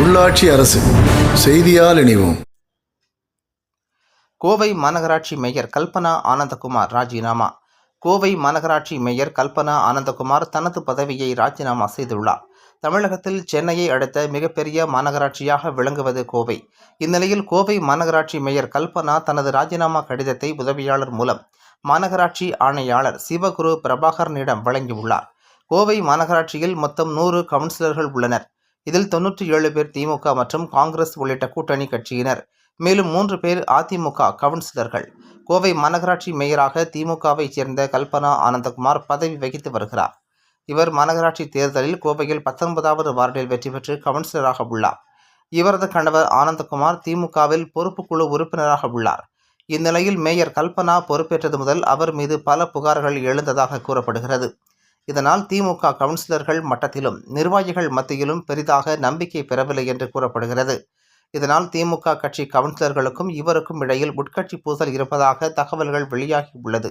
உள்ளாட்சி அரசு செய்தியால் இணைவோம். கோவை மாநகராட்சி மேயர் கல்பனா ஆனந்தகுமார் ராஜினாமா. கோவை மாநகராட்சி மேயர் கல்பனா ஆனந்தகுமார் தனது பதவியை ராஜினாமா செய்துள்ளார். தமிழகத்தில் சென்னையை அடுத்த மிகப்பெரிய மாநகராட்சியாக விளங்குவது கோவை. இந்நிலையில் கோவை மாநகராட்சி மேயர் கல்பனா தனது ராஜினாமா கடிதத்தை உதவியாளர் மூலம் மாநகராட்சி ஆணையாளர் சிவகுரு பிரபாகரனிடம் வழங்கியுள்ளார். கோவை மாநகராட்சியில் மொத்தம் நூறு கவுன்சிலர்கள் உள்ளனர். இதில் தொன்னூற்றி ஏழு பேர் திமுக மற்றும் காங்கிரஸ் உள்ளிட்ட கூட்டணி கட்சியினர். மேலும் மூன்று பேர் அதிமுக கவுன்சிலர்கள். கோவை மாநகராட்சி மேயராக திமுகவைச் சேர்ந்த கல்பனா ஆனந்தகுமார் பதவி வகித்து வருகிறார். இவர் மாநகராட்சி தேர்தலில் கோவையில் பத்தொன்பதாவது வார்டில் வெற்றி பெற்று கவுன்சிலராக உள்ளார். இவரது கணவர் ஆனந்தகுமார் திமுகவில் பொறுப்புக்குழு உறுப்பினராக உள்ளார். இந்நிலையில் மேயர் கல்பனா பொறுப்பேற்றது முதல் அவர் மீது பல புகார்கள் எழுந்ததாக கூறப்படுகிறது. இதனால் திமுக கவுன்சிலர்கள் மட்டத்திலும் நிர்வாகிகள் மத்தியிலும் பெரிதாக நம்பிக்கை பெறவில்லை என்று கூறப்படுகிறது. இதனால் திமுக கட்சி கவுன்சிலர்களுக்கும் இவருக்கும் இடையில் உட்கட்சி பூசல் இருப்பதாக தகவல்கள் வெளியாகி உள்ளது.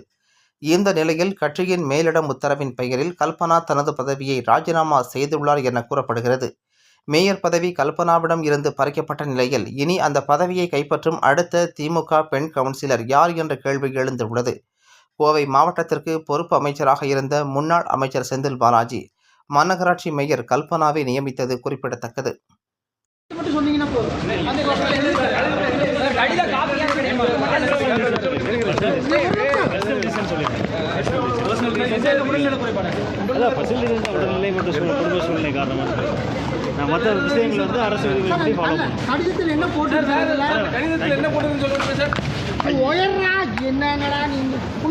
இந்த நிலையில் கட்சியின் மேலிடம் உத்தரவின் பெயரில் கல்பனா தனது பதவியை ராஜினாமா செய்துள்ளார் என கூறப்படுகிறது. மேயர் பதவி கல்பனாவிடம் இருந்து பறிக்கப்பட்ட நிலையில் இனி அந்த பதவியை கைப்பற்றும் அடுத்த திமுக பெண் கவுன்சிலர் யார் என்ற கேள்வி எழுந்துள்ளது. கோவை மாவட்டத்திற்கு பொறுப்பு அமைச்சராக இருந்த முன்னாள் அமைச்சர் செந்தில் பாலாஜி மாநகராட்சி மேயர் கல்பனாவை நியமித்தது குறிப்பிடத்தக்கது. மற்ற விஷயங்கள் வந்து அரசு ஃபாலோ கடிதத்தில் என்ன போட்டு கடிதத்தில் என்ன போடுதுன்னு சொல்லுங்க சார்.